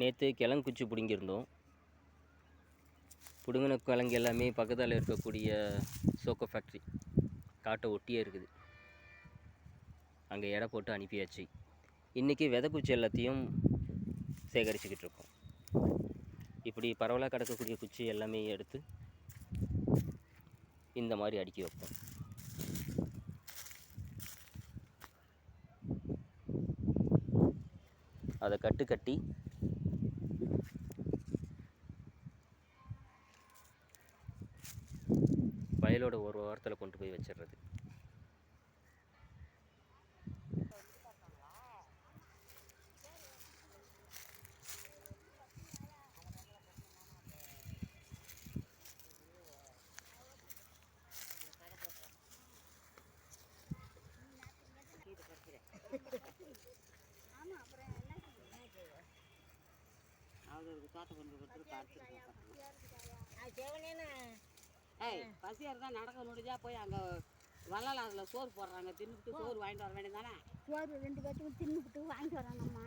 நேற்று கிழங்கு குச்சி பிடுங்கியிருந்தோம். பிடுங்கின கிழங்கு எல்லாமே பக்கத்தில் இருக்கக்கூடிய சோக்கோ ஃபேக்ட்ரி காட்டை ஒட்டியே இருக்குது. அங்கே எடை போட்டு அனுப்பியாச்சு. இன்றைக்கி விதை குச்சி எல்லாத்தையும் சேகரிச்சுக்கிட்டு இருக்கோம். இப்படி பரவலாக கிடக்கக்கூடிய குச்சி எல்லாமே எடுத்து இந்த மாதிரி அடுக்கி வைப்போம். அதை கட்டு கட்டி வயலோட ஒரு வாரத்தில் கொண்டு போய் வச்சிடுறது. அவருக்கு தோட்ட கொண்டு பார்த்துருக்கோம் ஏய் பசியாக இருந்தால் நடக்க முடிஞ்சா போய் அங்கே வள்ளலாரில் சோறு போடுறாங்க. தின்னுட்டு சோறு வாங்கிட்டு வர வேண்டியதானே சோறு ரெண்டு பேர்த்துக்கும் தின்னுபிட்டு வாங்கிட்டு வராங்கம்மா